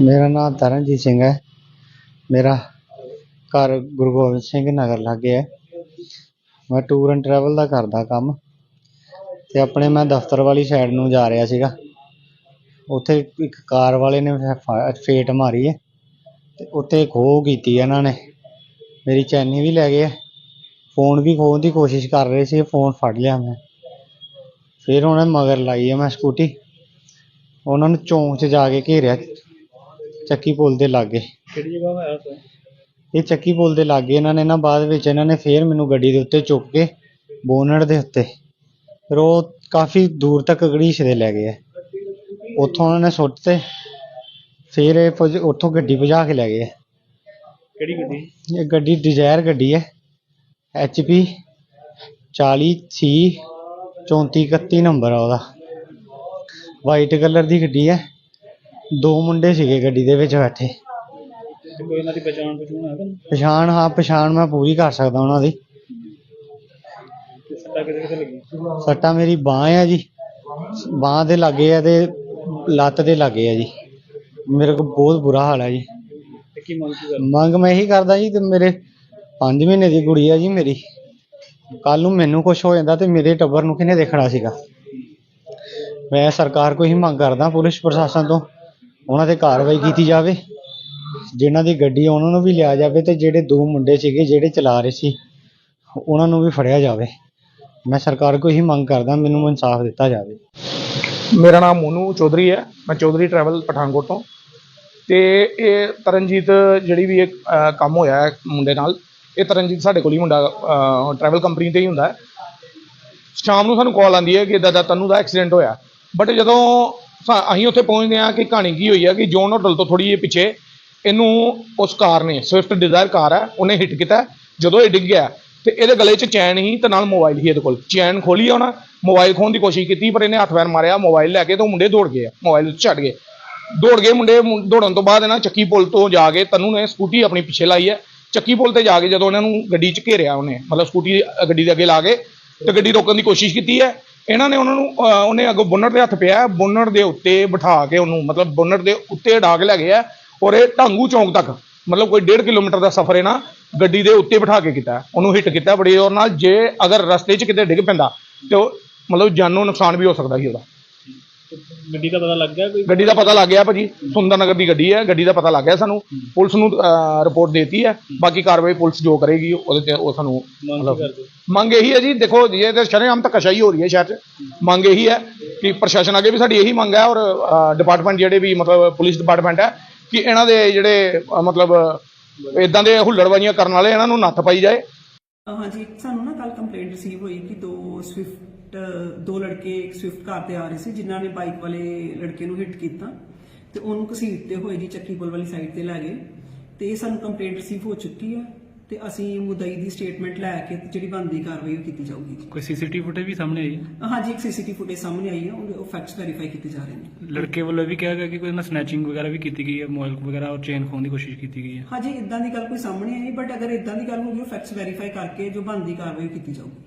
ਮੇਰਾ ਨਾਮ ਤਰਨਜੀਤ ਸਿੰਘ ਹੈ। ਮੇਰਾ ਘਰ ਗੁਰੂ ਗੋਬਿੰਦ ਸਿੰਘ ਨਗਰ ਲਾਗੇ ਹੈ। ਮੈਂ ਟੂਰ ਐਂਡ ਟਰੈਵਲ ਦਾ ਕਰਦਾ ਕੰਮ ਅਤੇ ਆਪਣੇ ਮੈਂ ਦਫ਼ਤਰ ਵਾਲੀ ਸਾਈਡ ਨੂੰ ਜਾ ਰਿਹਾ ਸੀਗਾ। ਉੱਥੇ ਇੱਕ ਕਾਰ ਵਾਲੇ ਨੇ ਫ- ਫ- ਫੇਟ ਮਾਰੀ ਹੈ ਅਤੇ ਉੱਥੇ ਖੋਹ ਕੀਤੀ ਹੈ ਇਹਨਾਂ ਨੇ। ਮੇਰੀ ਚੈਨੀ ਵੀ ਲੈ ਗਏ ਹੈ। ਫੋਨ ਵੀ ਖੋਹਣ ਦੀ ਕੋਸ਼ਿਸ਼ ਕਰ ਰਹੇ ਸੀ, ਫੋਨ ਫੜ ਲਿਆ ਮੈਂ। ਫਿਰ ਉਹਨੇ ਮਗਰ ਲਾਈ ਹੈ ਮੈਂ ਸਕੂਟੀ ਉਹਨਾਂ ਨੂੰ ਚੌਂਕ 'ਚ ਜਾ ਕੇ ਘੇਰਿਆ। ਚੱਕੀ ਪੁਲ ਦੇ ਲਾਗੇ। ਕਿਹੜੀ ਜਗ੍ਹਾ ਹੋਇਆ ਸਰ ਇਹ ਚੱਕੀ ਪੁਲ ਦੇ ਲਾਗੇ ਇਹਨਾਂ ਨੇ ਨਾ ਬਾਅਦ ਵਿੱਚ ਇਹਨਾਂ ਨੇ ਫੇਰ ਮੈਨੂੰ ਗੱਡੀ ਦੇ ਉੱਤੇ ਚੁੱਕ ਕੇ ਬੋਨਟ ਦੇ ਉੱਤੇ। ਫਿਰ ਉਹ ਕਾਫੀ ਦੂਰ ਤੱਕ ਘੜੀਸਦੇ ਲੈ ਗਏ ਆ। ਉੱਥੋਂ ਉਹਨਾਂ ਨੇ ਸੁੱਟ ਤੇ ਫਿਰ ਇਹ ਭਜ- ਉੱਥੋਂ ਗੱਡੀ ਭਜਾ ਕੇ ਲੈ ਗਏ ਆ। ਕਿਹੜੀ ਗੱਡੀ? ਇਹ ਗੱਡੀ ਡਿਜ਼ਾਇਰ ਗੱਡੀ ਹੈ ਐਚ ਪੀ ਚਾਲੀ ਸੀ ਚੌਂਤੀ ਇਕੱਤੀ ਨੰਬਰ ਆ ਉਹਦਾ। ਵਾਈਟ ਕਲਰ ਦੀ ਗੱਡੀ ਹੈ ਦੋ ਮੁੰਡੇ ਸੀਗੇ ਗੱਡੀ ਦੇ ਵਿੱਚ ਬੈਠੇ। ਤੇ ਕੋਈ ਇਹਨਾਂ ਦੀ ਪਛਾਣ ਪਛੂਣ ਹੈ ਤੁਹਾਨੂੰ? ਪਛਾਣ ਹਾਂ ਪਛਾਣ ਮੈਂ ਪੂਰੀ ਕਰ ਸਕਦਾ ਉਹਨਾਂ ਦੀ। ਤੇ ਸੱਟਾਂ ਕਿਤੇ ਕਿਤੇ ਲੱਗੀ ਸੱਟਾ ਮੇਰੀ ਬਾਂਹ ਆ ਜੀ। ਬਾਂਹ ਦੇ ਲਾਗੇ ਆ ਤੇ ਲੱਤ ਦੇ ਲਾਗੇ ਆ ਜੀ। ਮੇਰੇ ਕੋਲ ਬਹੁਤ ਬੁਰਾ ਹਾਲ ਹੈ ਜੀ। ਤੇ ਕੀ ਮੰਗ ਕੀ ਕਰ ਮੰਗ ਮੈਂ ਇਹੀ ਕਰਦਾ ਜੀ ਤੇ ਮੇਰੇ 5 ਮਹੀਨੇ ਦੀ ਕੁੜੀ ਆ ਜੀ ਮੇਰੀ। ਕੱਲ ਨੂੰ ਮੈਨੂੰ ਕੁਝ ਹੋ ਜਾਂਦਾ ਤੇ ਮੇਰੇ ਟੱਬਰ ਨੂੰ ਕਿਹਨੇ ਦੇਖਣਾ ਸੀਗਾ? ਮੈਂ ਸਰਕਾਰ ਕੋਲ ਹੀ ਮੰਗ ਕਰਦਾ ਪੁਲਿਸ ਪ੍ਰਸ਼ਾਸਨ ਤੋਂ। ਉਹਨਾਂ ਤੇ ਕਾਰਵਾਈ ਕੀਤੀ ਜਾਵੇ। ਜਿਨ੍ਹਾਂ ਦੀ ਗੱਡੀ ਆ ਉਹਨਾਂ ਨੂੰ ਵੀ ਲਿਆ ਜਾਵੇ ਤੇ ਜਿਹੜੇ ਦੋ ਮੁੰਡੇ ਸੀਗੇ ਜਿਹੜੇ ਚਲਾ ਰਹੇ ਸੀ ਉਹਨਾਂ ਨੂੰ ਵੀ ਫੜਿਆ ਜਾਵੇ। ਮੈਂ ਸਰਕਾਰ ਕੋਲ ਹੀ ਮੰਗ ਕਰਦਾ ਮੈਨੂੰ ਇਨਸਾਫ ਦਿੱਤਾ ਜਾਵੇ। ਮੇਰਾ ਨਾਮ ਮੋਨੂ ਚੌਧਰੀ ਹੈ। ਮੈਂ ਚੌਧਰੀ ਟਰੈਵਲ ਪਠਾਨਕੋਟ ਤੋਂ। ਤੇ ਇਹ ਤਰਨਜੀਤ ਜਿਹੜੀ ਵੀ ਇਹ ਅਹ, ਕੰਮ ਹੋਇਆ ਹੈ ਮੁੰਡੇ ਨਾਲ ਇਹ ਤਰਨਜੀਤ ਸਾਡੇ ਕੋਲ ਹੀ ਮੁੰਡਾ ਟਰੈਵਲ ਕੰਪਨੀ ਤੇ ਹੀ ਹੁੰਦਾ ਹੈ। ਸ਼ਾਮ ਨੂੰ ਸਾਨੂੰ ਕਾਲ ਆਉਂਦੀ ਹੈ ਕਿ ਇਦਾਂ ਦਾ ਤਨੂੰ ਦਾ ਐਕਸੀਡੈਂਟ ਹੋਇਆ। ਬਟ ਜਦੋਂ ਅਸੀਂ ਉੱਥੇ ਪਹੁੰਚਦੇ ਹਾਂ ਕਿ ਕਹਾਣੀ ਕੀ ਹੋਈ ਹੈ ਕਿ ਜੋਨ ਹੋਟਲ ਤੋਂ ਥੋੜੀ ਜਿਹੀ ਪਿੱਛੇ ਇਹਨੂੰ ਉਸ ਕਾਰ ਨੇ ਸਵਿਫਟ ਡਿਜ਼ਾਇਰ ਕਾਰ ਹੈ ਉਹਨੇ ਹਿੱਟ ਕੀਤਾ। ਜਦੋਂ ਇਹ ਡਿੱਗ ਗਿਆ, ਤੇ ਇਹਦੇ ਗਲੇ 'ਚ ਚੈਨ ਹੀ ਤੇ ਨਾਲ ਮੋਬਾਈਲ ਹੀ ਇਹਦੇ ਕੋਲ। ਚੈਨ ਖੋਲੀ ਆ ਉਹਨਾਂ ਮੋਬਾਈਲ ਖੋਣ ਦੀ ਕੋਸ਼ਿਸ਼ ਕੀਤੀ, ਪਰ ਇਹਨੇ ਹੱਥ ਪੈਰ ਮਾਰਿਆ ਮੋਬਾਈਲ ਲੈ ਕੇ ਤੇ ਉਹ ਮੁੰਡੇ ਦੌੜ ਗਏ ਆ ਮੋਬਾਈਲ ਛੱਡ ਗਏ। ਦੌੜ ਗਏ ਮੁੰਡੇ ਦੌੜਨ ਤੋਂ ਬਾਅਦ ਇਹਨਾਂ ਚੱਕੀ ਪੁਲ ਤੋਂ ਜਾ ਕੇ ਤਨੂੰ ਨੇ ਸਕੂਟੀ ਆਪਣੀ ਪਿੱਛੇ ਲਾਈ ਹੈ ਚੱਕੀ ਪੁਲ ਤੇ ਜਾ ਕੇ ਜਦੋਂ ਇਹਨਾਂ ਨੂੰ ਗੱਡੀ 'ਚ ਘੇਰਿਆ ਉਹਨੇ, ਮਤਲਬ ਸਕੂਟੀ ਗੱਡੀ ਦੇ ਅੱਗੇ ਲਾ ਕੇ ਤੇ ਗੱਡੀ ਰੋਕਣ ਦੀ ਕੋਸ਼ਿਸ਼ ਕੀਤੀ ਹੈ। ਇਹਨਾਂ ਨੇ ਉਹਨਾਂ ਨੂੰ ਅ, ਉਹਨੇ ਅੱਗੋਂ ਬੁੰਨਟ ਦੇ ਹੱਥ ਪਿਆ ਬੁੰਨਟ ਦੇ ਉੱਤੇ ਬਿਠਾ ਕੇ ਉਹਨੂੰ ਮਤਲਬ ਬੁੰਨਟ ਦੇ ਉੱਤੇ ਡਾਗ ਲੈ ਗਏ ਆ ਔਰ ਇਹ ਢਾਂਗੂ ਚੌਂਕ ਤੱਕ ਮਤਲਬ ਕੋਈ 1.5 ਕਿਲੋਮੀਟਰ ਦਾ ਸਫ਼ਰ ਇਹਨਾਂ ਗੱਡੀ ਦੇ ਉੱਤੇ ਬਿਠਾ ਕੇ ਕੀਤਾ ਉਹਨੂੰ ਹਿੱਟ ਕੀਤਾ ਬੜੀ ਜ਼ੋਰ ਨਾਲ ਜੇ ਅਗਰ ਰਸਤੇ 'ਚ ਕਿਤੇ ਡਿੱਗ ਪੈਂਦਾ ਤੇ ਉਹ ਮਤਲਬ ਜਾਨੋਂ ਨੁਕਸਾਨ ਵੀ ਹੋ ਸਕਦਾ ਸੀ ਉਹਦਾ। ਗੱਡੀ ਦਾ ਪਤਾ ਲੱਗ ਗਿਆ ਕੋਈ? ਗੱਡੀ ਦਾ ਪਤਾ ਲੱਗ ਗਿਆ ਭਾਜੀ ਸੁੰਦਰ ਨਗਰ ਦੀ ਗੱਡੀ ਹੈ ਗੱਡੀ ਦਾ ਪਤਾ ਲੱਗ ਗਿਆ ਸਾਨੂੰ ਪੁਲਿਸ ਨੂੰ ਰਿਪੋਰਟ ਦੇਤੀ ਹੈ ਬਾਕੀ ਕਾਰਵਾਈ ਪੁਲਿਸ ਜੋ ਕਰੇਗੀ ਉਹਦੇ ਤੇ ਉਹ ਸਾਨੂੰ ਕਰਦੇ। ਮੰਗ ਇਹੀ ਹੈ ਜੀ ਦੇਖੋ ਜੇ ਤੇ ਸ਼ਰੇਆਮ ਧੱਕਾਸ਼ਾਹੀ ਹੋ ਰਹੀ ਹੈ ਸ਼ਹਿਰ 'ਚ। ਮੰਗ ਇਹੀ ਹੈ ਕਿ ਪ੍ਰਸ਼ਾਸਨ ਅੱਗੇ ਵੀ ਸਾਡੀ ਇਹੀ ਮੰਗ ਹੈ ਔਰ ਡਿਪਾਰਟਮੈਂਟ ਜਿਹੜੇ ਵੀ ਮਤਲਬ ਪੁਲਿਸ ਡਿਪਾਰਟਮੈਂਟ ਹੈ ਕਿ ਇਹਨਾਂ ਦੇ ਜਿਹੜੇ ਮਤਲਬ ਇਦਾਂ ਦੇ ਹੁੱਲੜਬਾਜ਼ੀਆਂ ਕਰਨ ਵਾਲੇ ਇਹਨਾਂ ਨੂੰ ਨੱਥ ਪਾਈ ਜਾਏ। ਹਾਂਜੀ ਸਾਨੂੰ ਨਾ ਕੱਲ ਕੰਪਲੇਂਟ ਰਿਸੀਵ ਹੋਈ ਕਿ ਦੋ ਸਵਿਫਟ ਦੋ ਲੜਕੇ ਇੱਕ ਸਵਿਫਟ ਕਾਰ ਤੇ ਆ ਰਹੇ ਸੀ ਜਿਨ੍ਹਾਂ ਨੇ ਬਾਈਕ ਵਾਲੇ ਲੜਕੇ ਨੂੰ ਹਿੱਟ ਕੀਤਾ ਤੇ ਉਹਨੂੰ ਘਸੀਟਦੇ ਹੋਏ ਜੀ ਚੱਕੀ ਪੁਲ ਵਾਲੀ ਸਾਈਡ ਤੇ ਲੈ ਗਏ ਤੇ ਇਹ ਸਾਨੂੰ ਕੰਪਲੇਂਟ ਰਿਸੀਵ ਹੋ ਚੁੱਕੀ ਹੈ ਤੇ ਅਸੀਂ ਮੁਦਈ ਦੀ ਸਟੇਟਮੈਂਟ ਲੈ ਕੇ ਤੇ ਜਿਹੜੀ ਬਣਦੀ ਕਾਰਵਾਈ ਉਹ ਕੀਤੀ ਜਾਊਗੀ ਕੋਈ ਸੀਸੀਟੀਵੀ ਫੁਟੇਜ ਵੀ ਸਾਹਮਣੇ ਆਈ ਹੈ? ਹਾਂਜੀ ਇੱਕ ਸੀਸੀਟੀਵੀ ਫੁਟੇਜ ਸਾਹਮਣੇ ਆਈ ਹੈ ਉਹ ਫੈਕਟਸ ਵੈਰੀਫਾਈ ਕੀਤੇ ਜਾ ਰਹੇ ਨੇ। ਲੜਕੇ ਵੱਲੋਂ ਵੀ ਕਿਹਾ ਗਿਆ ਕਿ ਕੋਈ ਨਾ ਸਨੈਚਿੰਗ ਵਗੈਰਾ ਵੀ ਕੀਤੀ ਗਈ ਹੈ ਮੋਬਾਈਲ ਵਗੈਰਾ ਔਰ ਚੇਨ ਖੋਣ ਦੀ ਕੋਸ਼ਿਸ਼ ਕੀਤੀ ਗਈ ਹੈ। ਹਾਂਜੀ ਇਦਾਂ ਦੀ ਗੱਲ ਕੋਈ ਸਾਹਮਣੇ ਆਈ ਬਟ ਅਗਰ ਇਦਾਂ ਦੀ ਗੱਲ ਹੋ ਗਈ ਉਹ ਫੈਕਟਸ ਵੈਰੀਫਾਈ ਕਰਕੇ ਜੋ ਬਣਦੀ ਕਾਰਵਾਈ ਕੀਤੀ ਜਾਊਗੀ।